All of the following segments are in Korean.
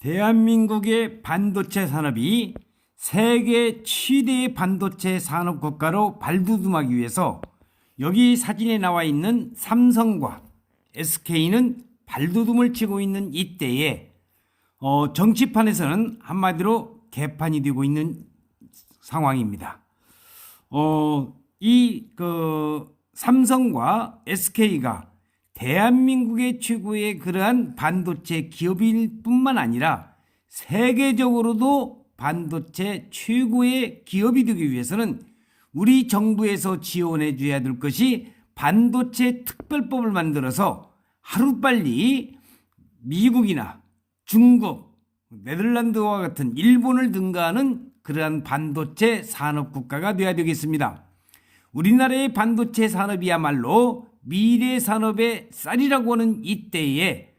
대한민국의 반도체 산업이 세계 최대의 반도체 산업 국가로 발돋움하기 위해서 여기 사진에 나와 있는 삼성과 SK는 발돋움을 치고 있는 이때에 어, 정치판에서는 한마디로 개판이 되고 있는 상황입니다. 어, 이, 그, 삼성과 SK가 대한민국의 최고의 그러한 반도체 기업일 뿐만 아니라 세계적으로도 반도체 최고의 기업이 되기 위해서는 우리 정부에서 지원해 줘야 될 것이 반도체 특별법을 만들어서 하루빨리 미국이나 중국, 네덜란드와 같은 일본을 능가하는 그러한 반도체 산업 국가가 되어야 되겠습니다. 우리나라의 반도체 산업이야말로 미래 산업의 쌀이라고 하는 이때에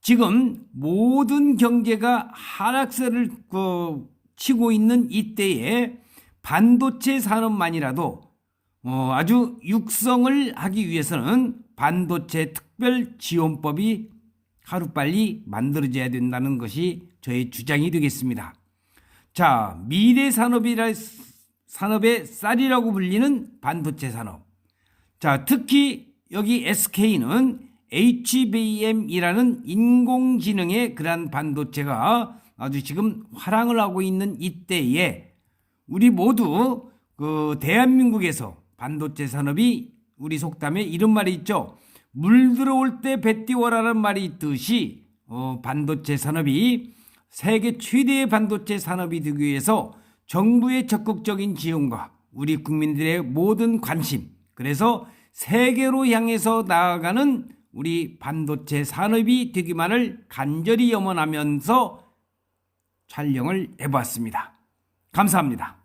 지금 모든 경제가 하락세를 그, 치고 있는 이때에 반도체 산업만이라도 어, 아주 육성을 하기 위해서는 반도체 특별 지원법이 하루빨리 만들어져야 된다는 것이 저의 주장이 되겠습니다. 자, 미래 산업이라 산업의 쌀이라고 불리는 반도체 산업. 자, 특히 여기 SK는 HBM이라는 인공지능의 그러한 반도체가 아주 지금 화랑을 하고 있는 이때에 우리 모두 그 대한민국에서 반도체 산업이 우리 속담에 이런 말이 있죠. 물 들어올 때 배 띄워라는 말이 있듯이 어, 반도체 산업이 세계 최대의 반도체 산업이 되기 위해서 정부의 적극적인 지원과 우리 국민들의 모든 관심 그래서 세계로 향해서 나아가는 우리 반도체 산업이 되기만을 간절히 염원하면서 촬영을 해보았습니다. 감사합니다.